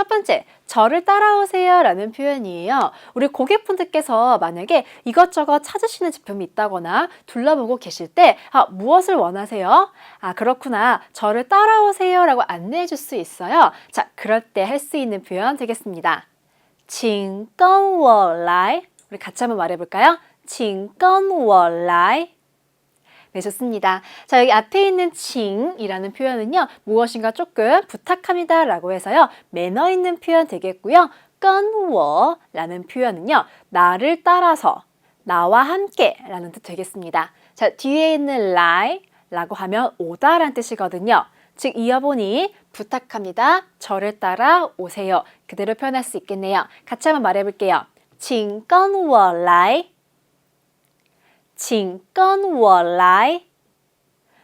첫 번째, 저를 따라오세요 라는 표현이에요. 우리 고객분들께서 만약에 이것저것 찾으시는 제품이 있다거나 둘러보고 계실 때, 아, 무엇을 원하세요? 아, 그렇구나. 저를 따라오세요 라고 안내해 줄 수 있어요. 자, 그럴 때 할 수 있는 표현 되겠습니다. 请跟我来. 우리 같이 한번 말해 볼까요? 请跟我来. 네, 좋습니다. 자, 여기 앞에 있는 칭이라는 표현은요, 무엇인가 조금 부탁합니다 라고 해서요, 매너 있는 표현 되겠고요. 跟我 라는 표현은요, 나를 따라서, 나와 함께 라는 뜻 되겠습니다. 자, 뒤에 있는 lie 라고 하면 오다 라는 뜻이거든요. 즉, 이어보니 부탁합니다. 저를 따라 오세요. 그대로 표현할 수 있겠네요. 같이 한번 말해 볼게요. 请跟我来. 请跟我来.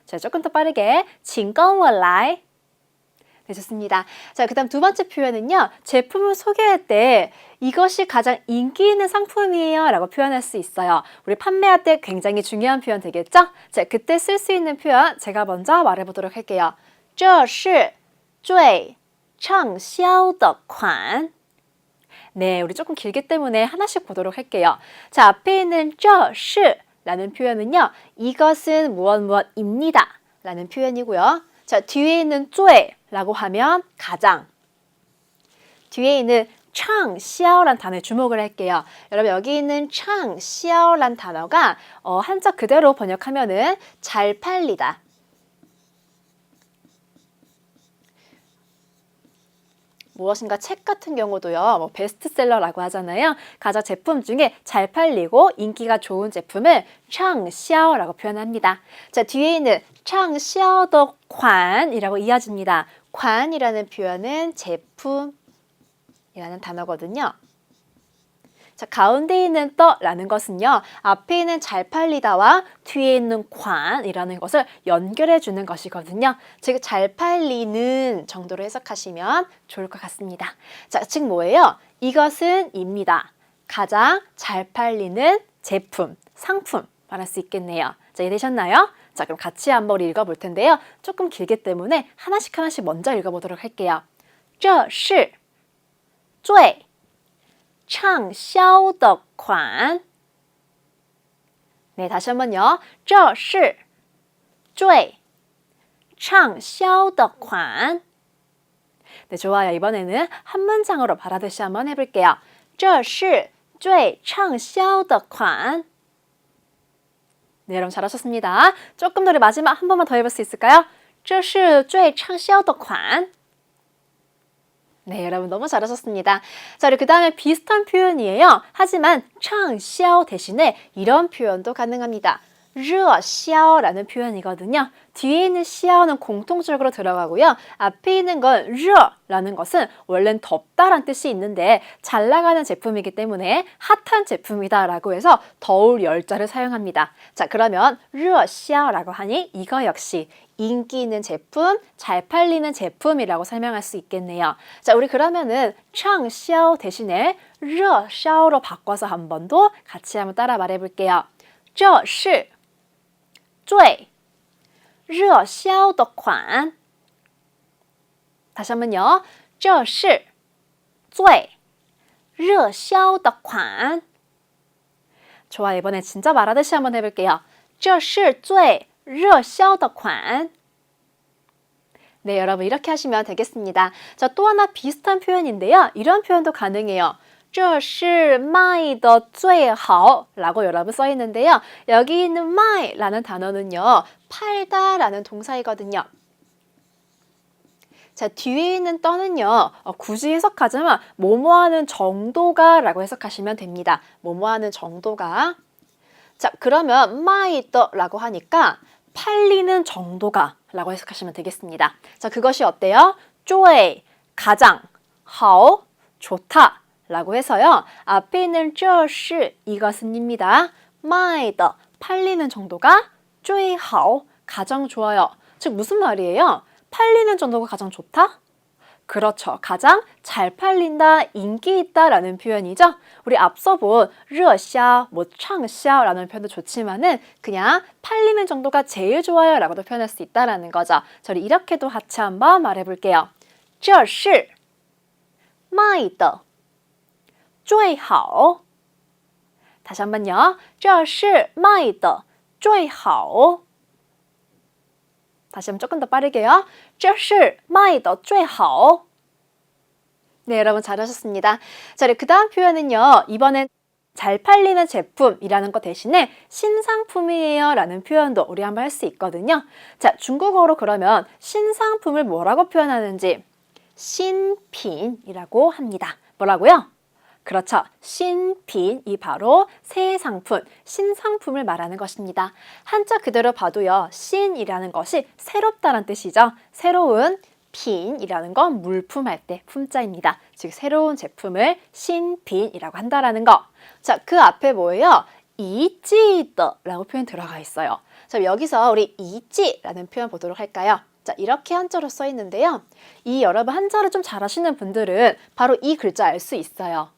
자, 조금 더 빠르게. 请跟我来. 네, 좋습니다. 자, 그 다음 두 번째 표현은요. 제품을 소개할 때 이것이 가장 인기 있는 상품이에요 라고 표현할 수 있어요. 우리 판매할 때 굉장히 중요한 표현 되겠죠? 자, 그때 쓸 수 있는 표현 제가 먼저 말해보도록 할게요. 这是最畅销的款. 네, 우리 조금 길기 때문에 하나씩 보도록 할게요. 자, 앞에 있는 这是 라는 표현은요. 이것은 무엇 무엇입니다. 라는 표현이고요. 자, 뒤에 있는 쪼에 라고 하면 가장. 뒤에 있는 창, 시아오란 단어에 주목을 할게요. 여러분 여기 있는 창, 시아오란 단어가 어, 한자 그대로 번역하면은 잘 팔리다 무엇인가 책 같은 경우도요. 뭐 베스트셀러라고 하잖아요. 가자 제품 중에 잘 팔리고 인기가 좋은 제품을 창시아오라고 표현합니다. 자, 뒤에 있는 창시아오더 관이라고 이어집니다. 관이라는 표현은 제품이라는 단어거든요. 자, 가운데 있는 떠라는 것은요, 앞에 있는 잘 팔리다와 뒤에 있는 관이라는 것을 연결해 주는 것이거든요. 즉, 잘 팔리는 정도로 해석하시면 좋을 것 같습니다. 자, 즉 뭐예요? 이것은 입니다. 가장 잘 팔리는 제품, 상품 말할 수 있겠네요. 자, 이해되셨나요? 자, 그럼 같이 한번 읽어볼 텐데요. 조금 길기 때문에 하나씩 하나씩 먼저 읽어보도록 할게요. 这是最 畅销的款. 네, 다시 한번요. 这是最畅销的款. 네, 좋아요. 이번에는 한 문장으로 말하듯이 한번 해볼게요. 这是最畅销的款. 네, 여러분 잘하셨습니다. 조금 더 우리 마지막 한 번만 더 해볼 수 있을까요? 这是最畅销的款. 네, 여러분 너무 잘하셨습니다. 자, 그리고 그 다음에 비슷한 표현이에요. 하지만 畅销 대신에 이런 표현도 가능합니다. 르어시아오라는 표현이거든요. 뒤에 있는 시아오는 공통적으로 들어가고요. 앞에 있는 건 르어라는 것은 원래는 덥다란 뜻이 있는데 잘 나가는 제품이기 때문에 핫한 제품이다라고 해서 더울 열자를 사용합니다. 자 그러면 르어시아오라고 하니 이거 역시 인기 있는 제품, 잘 팔리는 제품이라고 설명할 수 있겠네요. 자, 우리 그러면은 창샤오 대신에 르샤오로 바꿔서 한 번 더 같이 한번 따라 말해 볼게요. 这是最热销的款. 다시 한번요. 这是最热销的款. 좋아, 이번에 진짜 말하듯이 한번 해볼게요. 这是最热销的款. 네, 여러분 이렇게 하시면 되겠습니다. 자, 또 하나 비슷한 표현인데요. 이런 표현도 가능해요. 这是卖的最好라고 여러분 써 있는데요. 여기 있는 卖라는 단어는요. 팔다라는 동사이거든요. 자, 뒤에 있는 떠는요, 어, 굳이 해석하자면, 뭐뭐하는 정도가 라고 해석하시면 됩니다. 뭐뭐하는 정도가. 자, 그러면, 마이더 라고 하니까, 팔리는 정도가 라고 해석하시면 되겠습니다. 자, 그것이 어때요? 쪼에, 가장, 하오, 좋다 라고 해서요. 앞에 있는 这是 이것은입니다. 마이더, 팔리는 정도가 最好, 가장 좋아요. 즉, 무슨 말이에요? 팔리는 정도가 가장 좋다? 그렇죠. 가장 잘 팔린다, 인기 있다라는 표현이죠. 우리 앞서 본 热销, 뭐 畅销라는 표현도 좋지만은 그냥 팔리는 정도가 제일 좋아요라고도 표현할 수 있다라는 거죠. 저희 이렇게도 같이 한번 말해 볼게요. 这是 卖的 最好 다시 한번요. 这是卖的最好 다시 한번 조금 더 빠르게요. 这是卖的最好 네, 여러분 잘하셨습니다. 자, 그 다음 표현은요. 이번엔 잘 팔리는 제품이라는 것 대신에 신상품이에요 라는 표현도 우리 한번 할 수 있거든요. 자, 중국어로 그러면 신상품을 뭐라고 표현하는지 신品이라고 합니다. 뭐라고요? 그렇죠. 신品이 바로 새 상품, 신상품을 말하는 것입니다. 한자 그대로 봐도요. 신이라는 것이 새롭다는 뜻이죠. 새로운 핀이라는 건 물품 할 때 품자입니다. 즉 새로운 제품을 신品이라고 한다라는 거. 자, 그 앞에 뭐예요? 이지더라고 표현 들어가 있어요. 자, 여기서 우리 이지라는 표현 보도록 할까요? 자, 이렇게 한자로 써 있는데요. 이 여러분 한자를 좀 잘하시는 분들은 바로 이 글자 알 수 있어요.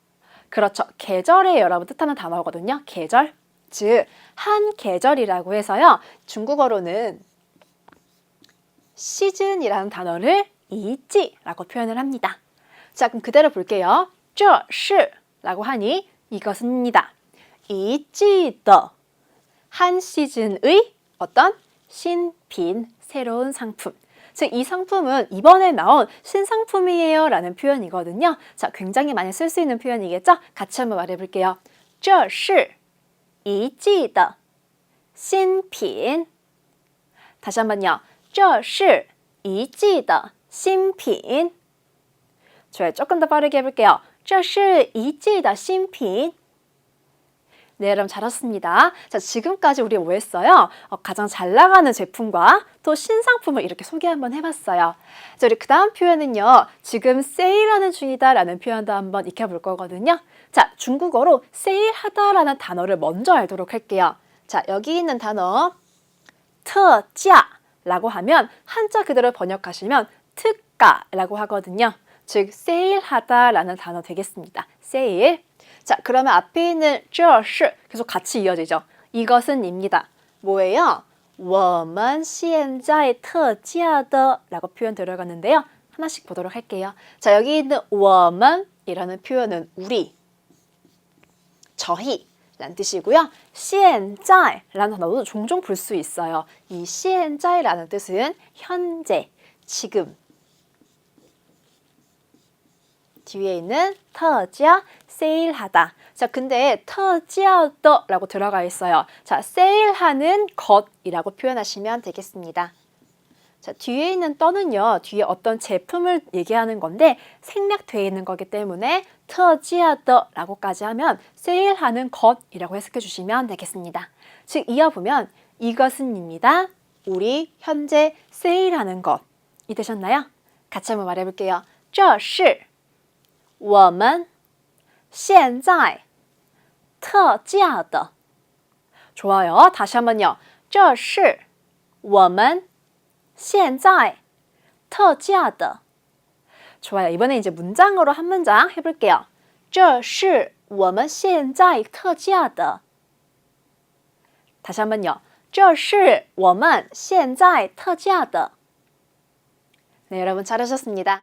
그렇죠. 계절의 여러분 뜻하는 단어거든요. 계절. 즉, 한 계절이라고 해서요. 중국어로는 시즌이라는 단어를 이지라고 표현을 합니다. 자, 그럼 그대로 볼게요. 这是라고 하니 이것입니다. 이지더 한 시즌의 어떤 신빈 새로운 상품 즉, 이 상품은 이번에 나온 신상품이에요 라는 표현이거든요. 자, 굉장히 많이 쓸 수 있는 표현이겠죠? 같이 한번 말해 볼게요. 这是一季的新品. 다시 한번요. 这是一季的新品. 좋아요. 조금 더 빠르게 해볼게요. 这是一季的新品. 네, 여러분 잘하셨습니다. 자, 지금까지 우리 뭐 했어요? 어, 가장 잘 나가는 제품과 또 신상품을 이렇게 소개 한번 해봤어요. 자, 우리 그 다음 표현은요. 지금 세일하는 중이다 라는 표현도 한번 익혀볼 거거든요. 자, 중국어로 세일하다 라는 단어를 먼저 알도록 할게요. 자, 여기 있는 단어 特价라고 하면 한자 그대로 번역하시면 특가라고 하거든요. 즉 세일하다라는 단어 되겠습니다. 세일. 자, 그러면 앞에 있는 这是 계속 같이 이어지죠. 이것은입니다. 뭐예요? 我们现在特价的 라고 표현 들어갔는데요. 하나씩 보도록 할게요. 자, 여기 있는 我们이라는 표현은 우리, 저희 라는 뜻이고요. 现在라는 단어도 종종 볼 수 있어요. 이 现在라는 뜻은 현재, 지금 뒤에 있는 터지어 세일하다. 자, 근데 터지어도라고 들어가 있어요. 자, 세일하는 것이라고 표현하시면 되겠습니다. 자, 뒤에 있는 떠는요, 뒤에 어떤 제품을 얘기하는 건데 생략되어 있는 거기 때문에 터지어도라고까지 하면 세일하는 것이라고 해석해 주시면 되겠습니다. 즉, 이어보면 이것은입니다. 우리 현재 세일하는 것이 되셨나요? 같이 한번 말해볼게요. 这是我们现在特价的 좋아요. 다시 한번요. 这是我们现在特价的 좋아요. 이번에 이제 문장으로 한 문장 해볼게요. 这是我们现在特价的 다시 한번요. 这是我们现在特价的 네, 여러분 잘하셨습니다.